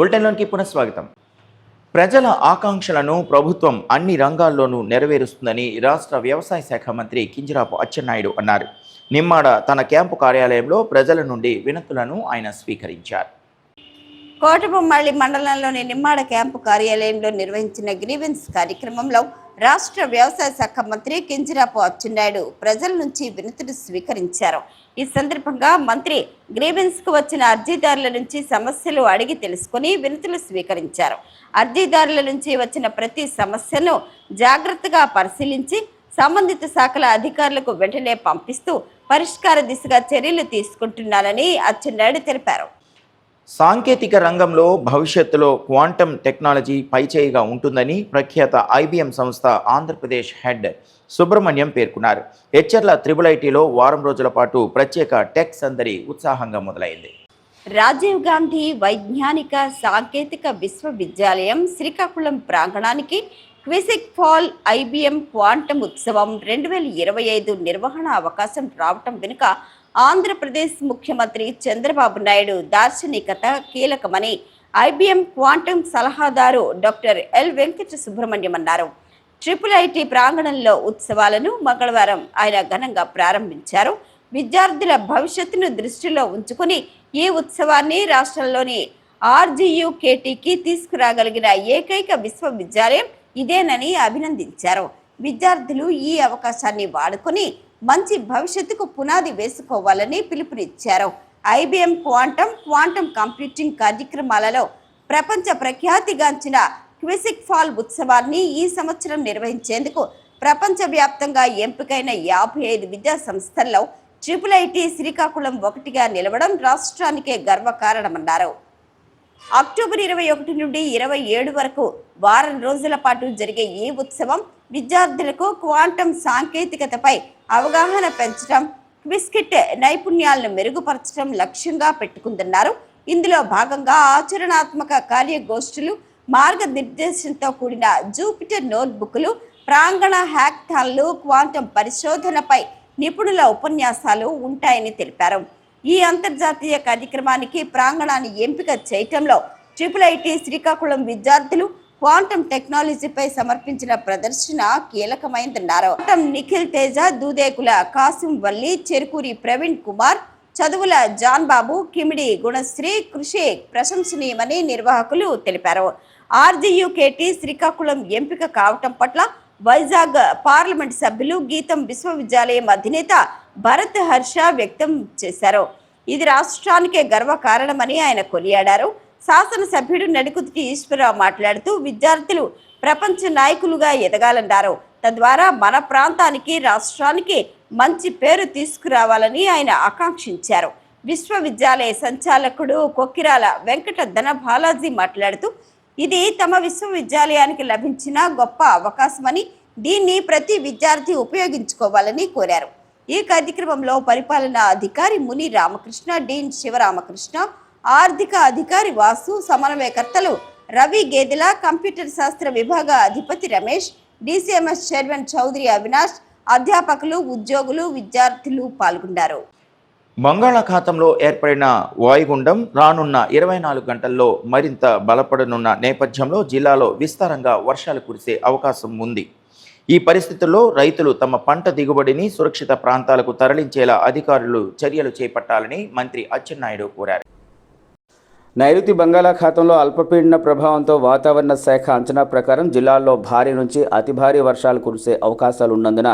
బులెటిన్లోనికి పునఃస్వాగతం ప్రజల ఆకాంక్షలను ప్రభుత్వం అన్ని రంగాల్లోనూ నెరవేరుస్తుందని రాష్ట్ర వ్యవసాయ శాఖ మంత్రి కింజరాపు అచ్చెన్నాయుడు అన్నారు నిమ్మాడ తన క్యాంపు కార్యాలయంలో ప్రజల నుండి వినతులను ఆయన స్వీకరించారు కోటబొమ్మాళి మండలంలోని నిమ్మాడ క్యాంపు కార్యాలయంలో నిర్వహించిన గ్రీవెన్స్ కార్యక్రమంలో రాష్ట్ర వ్యవసాయ శాఖ మంత్రి కింజరాపు అచ్చెన్నాయుడు ప్రజల నుంచి వినతులు స్వీకరించారు ఈ సందర్భంగా మంత్రి కు వచ్చిన అర్జీదారుల నుంచి సమస్యలు అడిగి తెలుసుకుని వినతులు స్వీకరించారు అర్జీదారుల నుంచి వచ్చిన ప్రతి సమస్యను జాగ్రత్తగా పరిశీలించి సంబంధిత శాఖల అధికారులకు వెంటనే పంపిస్తూ పరిష్కార దిశగా చర్యలు తీసుకుంటున్నానని అచ్చెన్నాయుడు తెలిపారు సాంకేతిక రంగంలో భవిష్యత్తులో క్వాంటమ్ టెక్నాలజీ పైచేయిగా ఉంటుందని ప్రఖ్యాత ఐబీఎం సంస్థ ఆంధ్రప్రదేశ్ హెడ్ సుబ్రహ్మణ్యం పేర్కొన్నారు హెచ్ఎర్ల త్రిబుల్ ఐటీలో వారం రోజుల పాటు ప్రత్యేక టెక్ అందరి ఉత్సాహంగా మొదలైంది రాజీవ్ గాంధీ వైజ్ఞానిక సాంకేతిక విశ్వవిద్యాలయం శ్రీకాకుళం ప్రాంగణానికి క్విసిక్ ఫాల్ ఐబిఎం క్వాంటమ్ ఉత్సవం రెండు వేల ఇరవై ఐదు నిర్వహణ అవకాశం రావటం వెనుక ఆంధ్రప్రదేశ్ ముఖ్యమంత్రి చంద్రబాబు నాయుడు దార్శనికత కీలకమని ఐబిఎం క్వాంటమ్ సలహాదారు డాక్టర్ ఎల్ వెంకట సుబ్రహ్మణ్యం అన్నారు ట్రిపుల్ ఐటీ ప్రాంగణంలో ఉత్సవాలను మంగళవారం ఆయన ఘనంగా ప్రారంభించారు విద్యార్థుల భవిష్యత్తును దృష్టిలో ఉంచుకుని ఈ ఉత్సవాన్ని రాష్ట్రంలోని ఆర్జీయుకేటీకి తీసుకురాగలిగిన ఏకైక విశ్వవిద్యాలయం ఇదేనని అభినందించారు విద్యార్థులు ఈ అవకాశాన్ని వాడుకొని మంచి భవిష్యత్తుకు పునాది వేసుకోవాలని పిలుపునిచ్చారు ఐబీఎం క్వాంటం క్వాంటం కంప్యూటింగ్ కార్యక్రమాలలో ప్రపంచ ప్రఖ్యాతిగాంచిన క్విసిక్ ఫాల్ ఉత్సవాన్ని ఈ సంవత్సరం నిర్వహించేందుకు ప్రపంచవ్యాప్తంగా ఎంపికైన యాభై ఐదు విద్యా సంస్థల్లో ట్రిపుల్ ఐటీ శ్రీకాకుళం ఒకటిగా నిలవడం రాష్ట్రానికే గర్వకారణమన్నారు అక్టోబర్ ఇరవై ఒకటి నుండి ఇరవై ఏడు వరకు వారం రోజుల పాటు జరిగే ఈ ఉత్సవం విద్యార్థులకు క్వాంటం సాంకేతికతపై అవగాహన పెంచడం క్విస్కిట్ నైపుణ్యాలను మెరుగుపరచడం లక్ష్యంగా పెట్టుకుందన్నారు ఇందులో భాగంగా ఆచరణాత్మక కార్యగోష్ఠులు మార్గనిర్దేశంతో కూడిన జూపిటర్ నోట్బుక్లు ప్రాంగణ హ్యాక్థాన్లు క్వాంటం పరిశోధనపై నిపుణుల ఉపన్యాసాలు ఉంటాయని తెలిపారు ఈ అంతర్జాతీయ కార్యక్రమానికి ప్రాంగణాన్ని ఎంపిక చేయటంలో ట్రిపుల్ ఐటీ శ్రీకాకుళం విద్యార్థులు క్వాంటం టెక్నాలజీపై సమర్పించిన ప్రదర్శన కీలకమైందన్నారు క్వాంటం నిఖిల్ తేజ దూదేకుల కాసిం వల్లి చెరుకూరి ప్రవీణ్ కుమార్ చదువుల జాన్బాబు కిమిడి గుణశ్రీ కృషి ప్రశంసనీయమని నిర్వాహకులు తెలిపారు ఆర్జీయుకేటీ శ్రీకాకుళం ఎంపిక కావటం పట్ల వైజాగ్ పార్లమెంట్ సభ్యులు గీతం విశ్వవిద్యాలయం అధినేత భరత్ హర్ష వ్యక్తం చేశారు ఇది రాష్ట్రానికే గర్వకారణమని ఆయన కొనియాడారు శాసనసభ్యుడు నడికుదుటి ఈశ్వరరావు మాట్లాడుతూ విద్యార్థులు ప్రపంచ నాయకులుగా ఎదగాలన్నారు తద్వారా మన ప్రాంతానికి రాష్ట్రానికి మంచి పేరు తీసుకురావాలని ఆయన ఆకాంక్షించారు విశ్వవిద్యాలయ సంచాలకుడు కొక్కిరాల వెంకట ధన బాలాజీ మాట్లాడుతూ ఇది తమ విశ్వవిద్యాలయానికి లభించిన గొప్ప అవకాశమని దీన్ని ప్రతి విద్యార్థి ఉపయోగించుకోవాలని కోరారు ఈ కార్యక్రమంలో పరిపాలనా అధికారి ముని రామకృష్ణ డీన్ శివరామకృష్ణ ఆర్థిక అధికారి వాసు సమన్వయకర్తలు రవి గేదెల కంప్యూటర్ శాస్త్ర విభాగ అధిపతి రమేష్ డిసిఎంఎస్ చైర్మన్ చౌదరి అవినాష్ అధ్యాపకులు ఉద్యోగులు విద్యార్థులు పాల్గొన్నారు బంగాళాఖాతంలో ఏర్పడిన వాయుగుండం రానున్న ఇరవై నాలుగు గంటల్లో మరింత బలపడనున్న నేపథ్యంలో జిల్లాలో విస్తారంగా వర్షాలు కురిసే అవకాశం ఉంది ఈ పరిస్థితుల్లో రైతులు తమ పంట దిగుబడిని సురక్షిత ప్రాంతాలకు తరలించేలా అధికారులు చర్యలు చేపట్టాలని మంత్రి అచ్చెన్నాయుడు కోరారు నైరుతి బంగాళాఖాతంలో అల్పపీడన ప్రభావంతో వాతావరణ శాఖ అంచనా ప్రకారం జిల్లాల్లో భారీ నుంచి అతి భారీ వర్షాలు కురిసే అవకాశాలున్నందున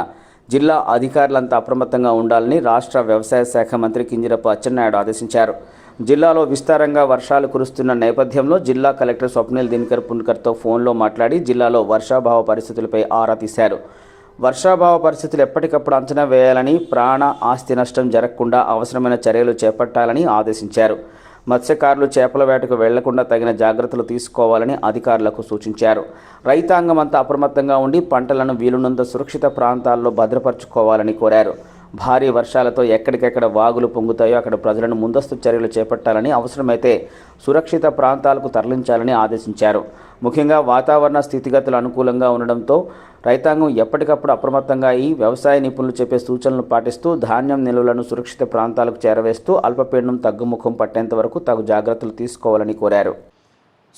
జిల్లా అధికారులంతా అప్రమత్తంగా ఉండాలని రాష్ట్ర వ్యవసాయ శాఖ మంత్రి కింజరపు అచ్చెన్నాయుడు ఆదేశించారు జిల్లాలో విస్తారంగా వర్షాలు కురుస్తున్న నేపథ్యంలో జిల్లా కలెక్టర్ స్వప్నిల్ దినకర్ పున్కర్తో ఫోన్లో మాట్లాడి జిల్లాలో వర్షాభావ పరిస్థితులపై ఆరా తీశారు వర్షాభావ పరిస్థితులు ఎప్పటికప్పుడు అంచనా వేయాలని ప్రాణ ఆస్తి నష్టం జరగకుండా అవసరమైన చర్యలు చేపట్టాలని ఆదేశించారు మత్స్యకారులు చేపల వేటకు వెళ్లకుండా తగిన జాగ్రత్తలు తీసుకోవాలని అధికారులకు సూచించారు రైతాంగం అంతా అప్రమత్తంగా ఉండి పంటలను వీలునంత సురక్షిత ప్రాంతాల్లో భద్రపరచుకోవాలని కోరారు భారీ వర్షాలతో ఎక్కడికెక్కడ వాగులు పొంగుతాయో అక్కడ ప్రజలను ముందస్తు చర్యలు చేపట్టాలని అవసరమైతే సురక్షిత ప్రాంతాలకు తరలించాలని ఆదేశించారు ముఖ్యంగా వాతావరణ స్థితిగతులు అనుకూలంగా ఉండడంతో రైతాంగం ఎప్పటికప్పుడు అప్రమత్తంగా అయి వ్యవసాయ నిపుణులు చెప్పే సూచనలు పాటిస్తూ ధాన్యం నిల్వలను సురక్షిత ప్రాంతాలకు చేరవేస్తూ అల్పపీడనం తగ్గుముఖం పట్టేంత వరకు తగు జాగ్రత్తలు తీసుకోవాలని కోరారు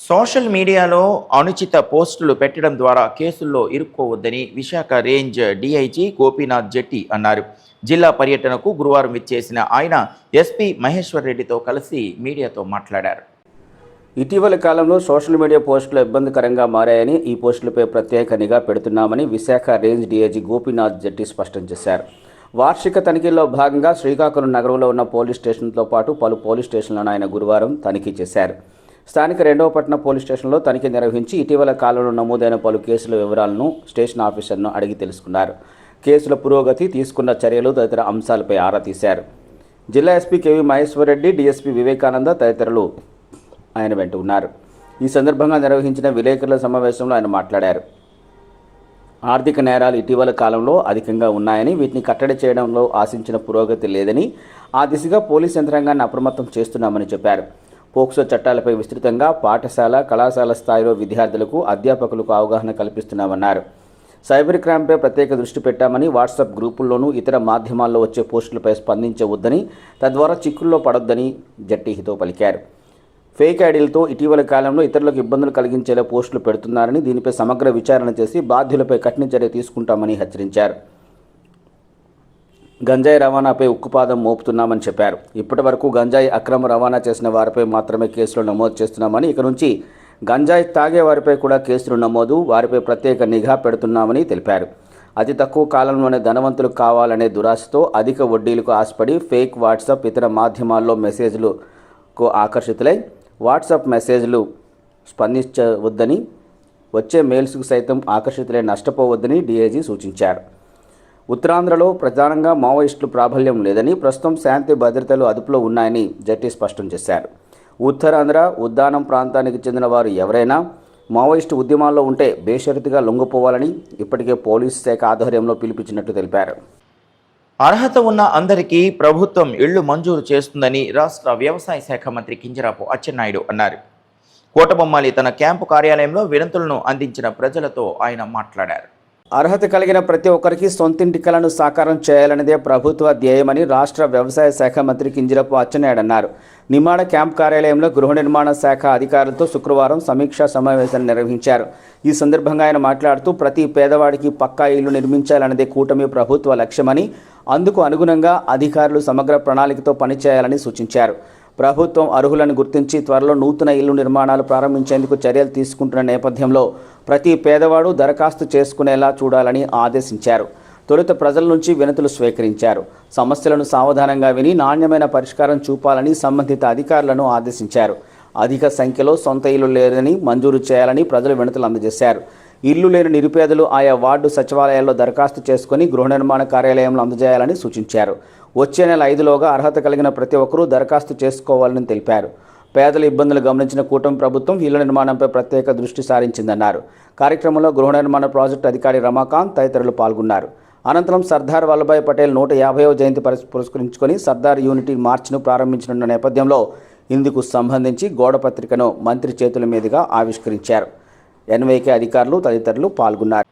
సోషల్ మీడియాలో అనుచిత పోస్టులు పెట్టడం ద్వారా కేసుల్లో ఇరుక్కోవద్దని విశాఖ రేంజ్ డీఐజీ గోపీనాథ్ జెట్టి అన్నారు జిల్లా పర్యటనకు గురువారం విచ్చేసిన ఆయన ఎస్పి మహేశ్వర్ రెడ్డితో కలిసి మీడియాతో మాట్లాడారు ఇటీవల కాలంలో సోషల్ మీడియా పోస్టులు ఇబ్బందికరంగా మారాయని ఈ పోస్టులపై ప్రత్యేక నిఘా పెడుతున్నామని విశాఖ రేంజ్ డీఐజీ గోపీనాథ్ జట్టి స్పష్టం చేశారు వార్షిక తనిఖీల్లో భాగంగా శ్రీకాకుళం నగరంలో ఉన్న పోలీస్ స్టేషన్తో పాటు పలు పోలీస్ స్టేషన్లను ఆయన గురువారం తనిఖీ చేశారు స్థానిక రెండవ పట్టణ పోలీస్ స్టేషన్లో తనిఖీ నిర్వహించి ఇటీవల కాలంలో నమోదైన పలు కేసుల వివరాలను స్టేషన్ ఆఫీసర్ను అడిగి తెలుసుకున్నారు కేసుల పురోగతి తీసుకున్న చర్యలు తదితర అంశాలపై ఆరా తీశారు జిల్లా SP KV Maheshwara Reddy DSP Vivekananda తదితరులు ఆయన వెంట ఉన్నారు ఈ సందర్భంగా నిర్వహించిన విలేకరుల సమావేశంలో ఆయన మాట్లాడారు ఆర్థిక నేరాలు ఇటీవల కాలంలో అధికంగా ఉన్నాయని వీటిని కట్టడి చేయడంలో ఆశించిన పురోగతి లేదని ఆ దిశగా పోలీస్ యంత్రాంగాన్ని అప్రమత్తం చేస్తున్నామని చెప్పారు పోక్సో చట్టాలపై విస్తృతంగా పాఠశాల కళాశాల స్థాయిలో విద్యార్థులకు అధ్యాపకులకు అవగాహన కల్పిస్తున్నామన్నారు సైబర్ క్రైమ్పై ప్రత్యేక దృష్టి పెట్టామని వాట్సాప్ గ్రూపుల్లోనూ ఇతర మాధ్యమాల్లో వచ్చే పోస్టులపై స్పందించవద్దని తద్వారా చిక్కుల్లో పడొద్దని హితో పలికారు ఫేక్ ఐడీలతో ఇటీవల కాలంలో ఇతరులకు ఇబ్బందులు కలిగించేలా పోస్టులు పెడుతున్నారని దీనిపై సమగ్ర విచారణ చేసి బాధ్యులపై కఠిన చర్య తీసుకుంటామని హెచ్చరించారు గంజాయి రవాణాపై ఉక్కుపాదం మోపుతున్నామని చెప్పారు ఇప్పటి వరకు గంజాయి అక్రమ రవాణా చేసిన వారిపై మాత్రమే కేసులు నమోదు చేస్తున్నామని ఇక నుంచి గంజాయి తాగే వారిపై కూడా కేసులు నమోదు వారిపై ప్రత్యేక నిఘా పెడుతున్నామని తెలిపారు అతి తక్కువ కాలంలోనే ధనవంతులు కావాలనే దురాశతో అధిక వడ్డీలకు ఆశపడి ఫేక్ వాట్సాప్ ఇతర మాధ్యమాల్లో మెసేజ్లకు ఆకర్షితులై వాట్సాప్ మెసేజ్లు స్పందించవద్దని వచ్చే మెయిల్స్కు సైతం ఆకర్షితులై నష్టపోవద్దని డీఐజీ సూచించారు ఉత్తరాంధ్రలో ప్రధానంగా మావోయిస్టులు ప్రాబల్యం లేదని ప్రస్తుతం శాంతి భద్రతలు అదుపులో ఉన్నాయని జట్టి స్పష్టం చేశారు ఉత్తరాంధ్ర ఉద్దానం ప్రాంతానికి చెందిన వారు ఎవరైనా మావోయిస్టు ఉద్యమాల్లో ఉంటే బేషరతిగా లొంగిపోవాలని ఇప్పటికే పోలీస్ శాఖ ఆధ్వర్యంలో పిలిపించినట్టు తెలిపారు అర్హత ఉన్న అందరికీ ప్రభుత్వం ఇళ్లు మంజూరు చేస్తుందని రాష్ట్ర వ్యవసాయ శాఖ మంత్రి కింజరాపు అచ్చెన్నాయుడు అన్నారు కోటబొమ్మాలి తన క్యాంపు కార్యాలయంలో వినతులను అందించిన ప్రజలతో ఆయన మాట్లాడారు అర్హత కలిగిన ప్రతి ఒక్కరికి సొంతింటి కలను సాకారం చేయాలనేదే ప్రభుత్వ ధ్యేయమని రాష్ట్ర వ్యవసాయ శాఖ మంత్రి కింజరపు అచ్చెన్నాయుడు అన్నారు నిమాడ క్యాంప్ కార్యాలయంలో గృహ నిర్మాణ శాఖ అధికారులతో శుక్రవారం సమీక్షా సమావేశం నిర్వహించారు ఈ సందర్భంగా ఆయన మాట్లాడుతూ ప్రతి పేదవాడికి పక్కా ఇల్లు నిర్మించాలనేదే కూటమి ప్రభుత్వ లక్ష్యమని అందుకు అనుగుణంగా అధికారులు సమగ్ర ప్రణాళికతో పనిచేయాలని సూచించారు ప్రభుత్వం అర్హులను గుర్తించి త్వరలో నూతన ఇల్లు నిర్మాణాలు ప్రారంభించేందుకు చర్యలు తీసుకుంటున్న నేపథ్యంలో ప్రతి పేదవాడు దరఖాస్తు చేసుకునేలా చూడాలని ఆదేశించారు తొలుత ప్రజల నుంచి వినతులు స్వీకరించారు సమస్యలను సావధానంగా విని నాణ్యమైన పరిష్కారం చూపాలని సంబంధిత అధికారులను ఆదేశించారు అధిక సంఖ్యలో సొంత ఇల్లు లేదని మంజూరు చేయాలని ప్రజలు వినతులు అందజేశారు ఇల్లు లేని నిరుపేదలు ఆయా వార్డు సచివాలయాల్లో దరఖాస్తు చేసుకుని గృహ నిర్మాణ కార్యాలయంలో అందజేయాలని సూచించారు వచ్చే నెల ఐదులోగా అర్హత కలిగిన ప్రతి ఒక్కరూ దరఖాస్తు చేసుకోవాలని తెలిపారు పేదల ఇబ్బందులు గమనించిన కూటమి ప్రభుత్వం ఇళ్ల నిర్మాణంపై ప్రత్యేక దృష్టి సారించిందన్నారు కార్యక్రమంలో గృహ నిర్మాణ ప్రాజెక్టు అధికారి రమాకాంత్ తదితరులు పాల్గొన్నారు అనంతరం సర్దార్ వల్లభాయ్ పటేల్ నూట యాభైవ జయంతి పురస్కరించుకొని సర్దార్ యూనిటీ మార్చ్ను ప్రారంభించనున్న నేపథ్యంలో ఇందుకు సంబంధించి గోడపత్రికను మంత్రి చేతుల మీదుగా ఆవిష్కరించారు ఎన్వైకే అధికారులు తదితరులు పాల్గొన్నారు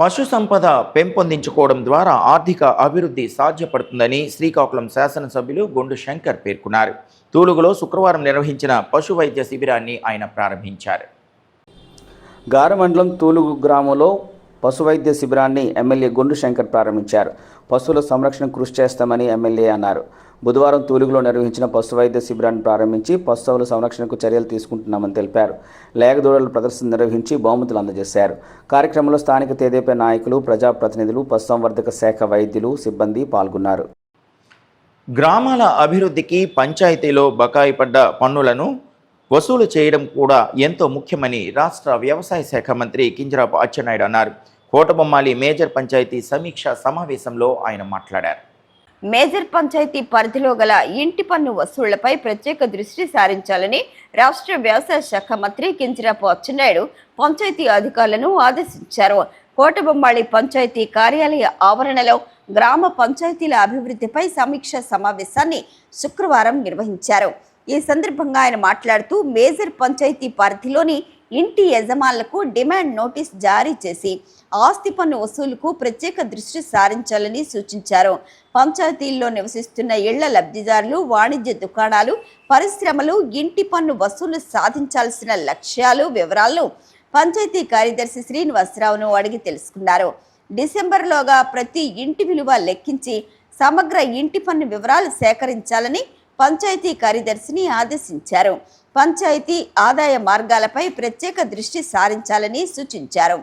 పశు సంపద పెంపొందించుకోవడం ద్వారా ఆర్థిక అభివృద్ధి సాధ్యపడుతుందని శ్రీకాకుళం శాసనసభ్యులు గొండు శంకర్ పేర్కొన్నారు తూలుగులో శుక్రవారం నిర్వహించిన పశు వైద్య శిబిరాన్ని ఆయన ప్రారంభించారు గారమండలం తూలుగు గ్రామంలో పశు వైద్య శిబిరాన్ని ఎమ్మెల్యే గొండు శంకర్ ప్రారంభించారు పశువుల సంరక్షణ కృషి చేస్తామని ఎమ్మెల్యే అన్నారు బుధవారం తూలుగులో నిర్వహించిన పశు వైద్య శిబిరాన్ని ప్రారంభించి పశువుల సంరక్షణకు చర్యలు తీసుకుంటున్నామని తెలిపారు లేగదూడల ప్రదర్శన నిర్వహించి బహుమతులు అందజేశారు కార్యక్రమంలో స్థానిక తేదేపా నాయకులు ప్రజాప్రతినిధులు పశుసంవర్ధక శాఖ వైద్యులు సిబ్బంది పాల్గొన్నారు గ్రామాల అభివృద్ధికి పంచాయతీలో బకాయి పడ్డ పన్నులను వసూలు చేయడం కూడా ఎంతో ముఖ్యమని రాష్ట్ర వ్యవసాయ శాఖ మంత్రి కింజరాపు అచ్చెన్నాయుడు అన్నారు కోటబొమ్మాలి మేజర్ పంచాయతీ సమీక్ష సమావేశంలో ఆయన మాట్లాడారు మేజర్ పంచాయతీ పరిధిలో గల ఇంటి పన్ను వసూళ్లపై ప్రత్యేక దృష్టి సారించాలని రాష్ట్ర వ్యవసాయ శాఖ మంత్రి కింజరాపు అచ్చెన్నాయుడు పంచాయతీ అధికారులను ఆదేశించారు కోటబొమ్మాళి పంచాయతీ కార్యాలయ ఆవరణలో గ్రామ పంచాయతీల అభివృద్ధిపై సమీక్ష సమావేశాన్ని శుక్రవారం నిర్వహించారు ఈ సందర్భంగా ఆయన మాట్లాడుతూ మేజర్ పంచాయతీ పరిధిలోని ఇంటి యజమానులకు డిమాండ్ నోటీస్ జారీ చేసి ఆస్తి పన్ను వసూలుకు ప్రత్యేక దృష్టి సారించాలని సూచించారు పంచాయతీల్లో నివసిస్తున్న ఇళ్ల లబ్ధిదారులు వాణిజ్య దుకాణాలు పరిశ్రమలు ఇంటి పన్ను వసూలు సాధించాల్సిన లక్ష్యాలు వివరాలను పంచాయతీ కార్యదర్శి శ్రీనివాసరావును అడిగి తెలుసుకున్నారు డిసెంబర్లోగా ప్రతి ఇంటి విలువ లెక్కించి సమగ్ర ఇంటి పన్ను వివరాలు సేకరించాలని పంచాయతీ కార్యదర్శిని ఆదేశించారు పంచాయతీ ఆదాయ మార్గాలపై ప్రత్యేక దృష్టి సారించాలని సూచించారు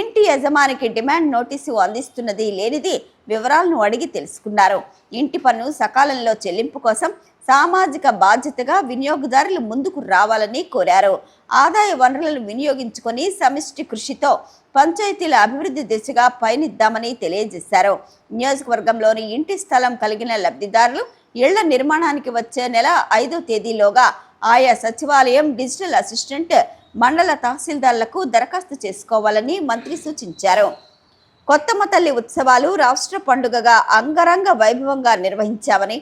ఇంటి యజమానికి డిమాండ్ నోటీసు అందిస్తున్నది లేనిది వివరాలను అడిగి తెలుసుకున్నారు ఇంటి పన్ను సకాలంలో చెల్లింపు కోసం సామాజిక బాధ్యతగా వినియోగదారులు ముందుకు రావాలని కోరారు ఆదాయ వనరులను వినియోగించుకొని సమిష్టి కృషితో పంచాయతీల అభివృద్ధి దిశగా పయనిద్దామని తెలియజేశారు నియోజకవర్గంలోని ఇంటి స్థలం కలిగిన లబ్ధిదారులు ఇళ్ల నిర్మాణానికి వచ్చే నెల ఐదో తేదీలోగా ఆయా సచివాలయం డిజిటల్ అసిస్టెంట్ మండల తహసీల్దార్లకు దరఖాస్తు చేసుకోవాలని మంత్రి సూచించారు కొత్తమ్మ తల్లి ఉత్సవాలు రాష్ట్ర పండుగగా అంగరంగ వైభవంగా నిర్వహించామని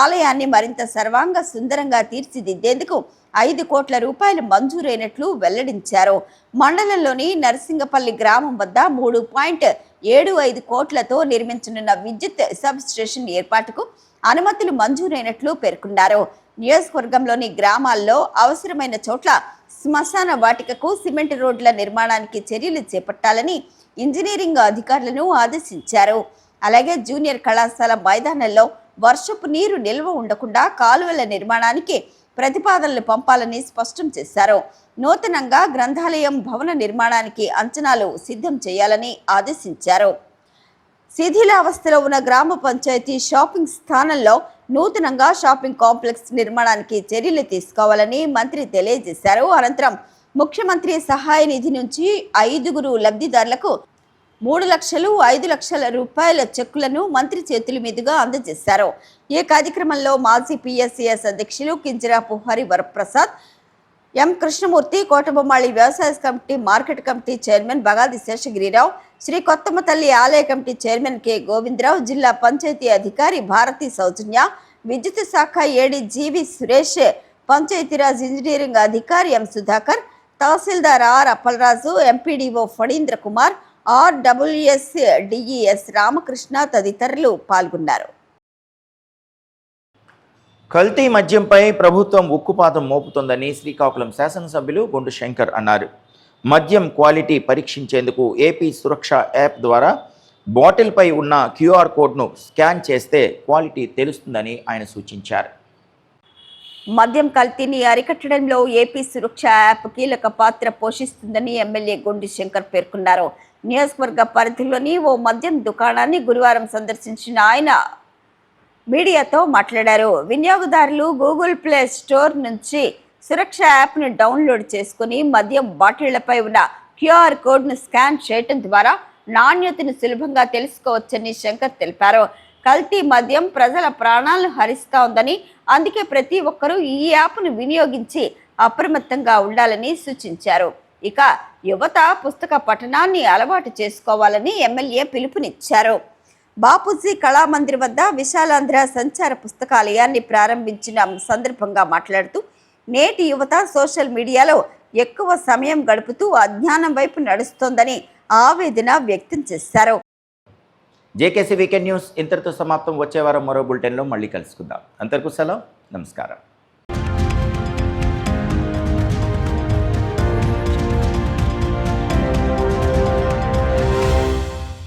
ఆలయాన్ని మరింత సర్వాంగ సుందరంగా తీర్చిదిద్దేందుకు ఐదు కోట్ల రూపాయలు మంజూరైనట్లు వెల్లడించారు మండలంలోని నరసింగపల్లి గ్రామం వద్ద మూడు పాయింట్ ఏడు ఐదు కోట్లతో నిర్మించనున్న విద్యుత్ సబ్ స్టేషన్ ఏర్పాటుకు అనుమతులు మంజూరైనట్లు పేర్కొన్నారు నియోజకవర్గంలోని గ్రామాల్లో అవసరమైన చోట్ల శ్మశాన వాటికకు సిమెంట్ రోడ్ల నిర్మాణానికి చర్యలు చేపట్టాలని ఇంజనీరింగ్ అధికారులను ఆదేశించారు అలాగే జూనియర్ కళాశాల మైదానంలో వర్షపు నీరు నిల్వ ఉండకుండా కాలువల నిర్మాణానికి ప్రతిపాదనలు పంపాలని స్పష్టం చేశారు నూతనంగా గ్రంథాలయం భవన నిర్మాణానికి అంచనాలు సిద్ధం చేయాలని ఆదేశించారు శిథిలావస్థలో ఉన్న గ్రామ పంచాయతీ షాపింగ్ స్థానంలో నూతనంగా షాపింగ్ కాంప్లెక్స్ నిర్మాణానికి చర్యలు తీసుకోవాలని మంత్రి తెలియజేశారు అనంతరం ముఖ్యమంత్రి సహాయ నిధి నుంచి ఐదుగురు లబ్ధిదారులకు మూడు లక్షలు ఐదు లక్షల రూపాయల చెక్కులను మంత్రి చేతుల మీదుగా అందజేశారు ఈ కార్యక్రమంలో మాజీ పిఎస్సిఎస్ అధ్యక్షులు కింజరాపు హరి వరప్రసాద్ ఎం కృష్ణమూర్తి కోటబొమ్మాళి వ్యవసాయ committee market committee chairman Bagadi Seshagirirao Sri Kothamma Thalli ఆలయ కమిటీ చైర్మన్ కె గోవిందరావు జిల్లా పంచాయతీ అధికారి భారతి సౌజన్య విద్యుత్ శాఖ A D G V Suresh Panchayati Raj engineering అధికారి M Sudhakar tahsildar R Appalaraju MPDO Phanindra Kumar RWS DES Ramakrishna తదితరులు పాల్గొన్నారు కల్తీ మద్యంపై ప్రభుత్వం ఉక్కుపాతం మోపుతోందని శ్రీకాకుళం శాసనసభ్యులు గుండు శంకర్ అన్నారు మద్యం క్వాలిటీ పరీక్షించేందుకు ఏపీ సురక్ష యాప్ ద్వారా బాటిల్పై ఉన్న క్యూఆర్ కోడ్ను స్కాన్ చేస్తే క్వాలిటీ తెలుస్తుందని ఆయన సూచించారు మద్యం కల్తీని అరికట్టడంలో ఏపీ సురక్ష యాప్ కీలక పాత్ర పోషిస్తుందని ఎమ్మెల్యే గుండు శంకర్ పేర్కొన్నారు నియోజకవర్గ పరిధిలోని ఓ మద్యం దుకాణాన్ని గురువారం సందర్శించిన ఆయన మీడియాతో మాట్లాడారు వినియోగదారులు గూగుల్ ప్లే స్టోర్ నుంచి సురక్ష యాప్ను డౌన్లోడ్ చేసుకుని మద్యం బాటిళ్లపై ఉన్న క్యూఆర్ కోడ్ను స్కాన్ చేయటం ద్వారా నాణ్యతను సులభంగా తెలుసుకోవచ్చని శంకర్ తెలిపారు కల్తీ మద్యం ప్రజల ప్రాణాలను హరిస్తా ఉందని అందుకే ప్రతి ఒక్కరూ ఈ యాప్ను వినియోగించి అప్రమత్తంగా ఉండాలని సూచించారు ఇక యువత పుస్తక పఠనాన్ని అలవాటు చేసుకోవాలని ఎమ్మెల్యే పిలుపునిచ్చారు బాపూజీ కళామందిర్ వద్ద విశాలాంధ్ర సంచార పుస్తకాలయాన్ని ప్రారంభించిన సందర్భంగా మాట్లాడుతూ నేటి యువత సోషల్ మీడియాలో ఎక్కువ సమయం గడుపుతూ అజ్ఞానం వైపు నడుస్తోందని ఆవేదన వ్యక్తం చేశారు జేకేసీ వీకెండ్ న్యూస్ ఇంతటితో సమాప్తం వచ్చే వారం మరో బులెటిన్లో మళ్ళీ కలుసుకుందాం అంతర్కు సెలవు నమస్కారం